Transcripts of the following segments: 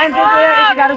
Antes de llegar a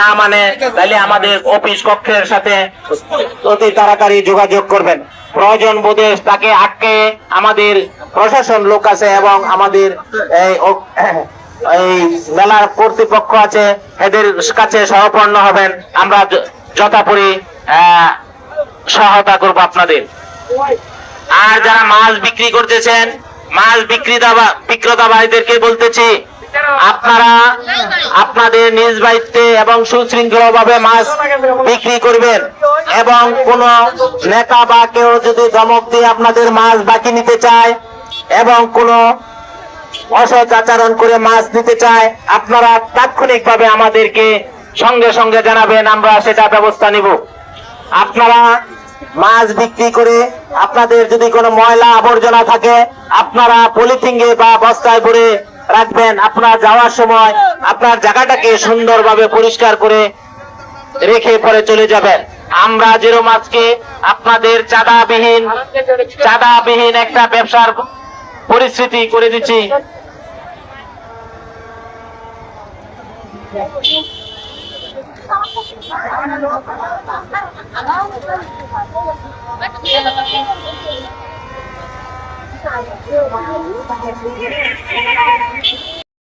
না মানে তাহলে আমাদের অফিস কক্ষের সাথে অতি তাড়াতাড়ি যোগাযোগ করবেন। প্রয়োজন বোধে তাকে আটকে আমাদের প্রশাসন লোক আছে এবং আমাদের এই মেলার কর্তৃপক্ষ আছে, এদের কাছে সহপন্ন হবেন। আমরা যথাপরি সহায়তা করব আপনাদের। আর যারা মাছ বিক্রি করতেছেন মাছ বিক্রেতা বিক্রেতা ভাইদেরকে বলতেছি আপনারা আপনাদের নিজ বাড়িতে এবং সুশৃঙ্খল ভাবে মাছ বিক্রি করবেন এবং কোন নেতা বা কেউ যদি ধমক দিয়ে আপনাদের মাছ বাকি নিতে চায় এবং কোন অসৎ আচরণ করে মাছ নিতে চায়, আপনারা তাৎক্ষণিক ভাবে আমাদেরকে সঙ্গে সঙ্গে জানাবেন, আমরা সেটা ব্যবস্থা নিব। আপনারা মাছ বিক্রি করে আপনাদের যদি কোনো ময়লা আবর্জনা থাকে, আপনারা পলিথিনে বা বস্তায় ভরে রাখবেন। আপনার যাওয়ার সময় আপনার জায়গাটাকে সুন্দরভাবে পরিষ্কার করে রেখে পরে চলে যাবেন। আমরা জিরো মাছকে আপনাদের চাঁদাবিহীন চাঁদাবিহীন একটা ব্যবসার পরিস্থিতি করে দিচ্ছি. เอาเครื่องมาให้ดูมาเห็นดูเนี่ย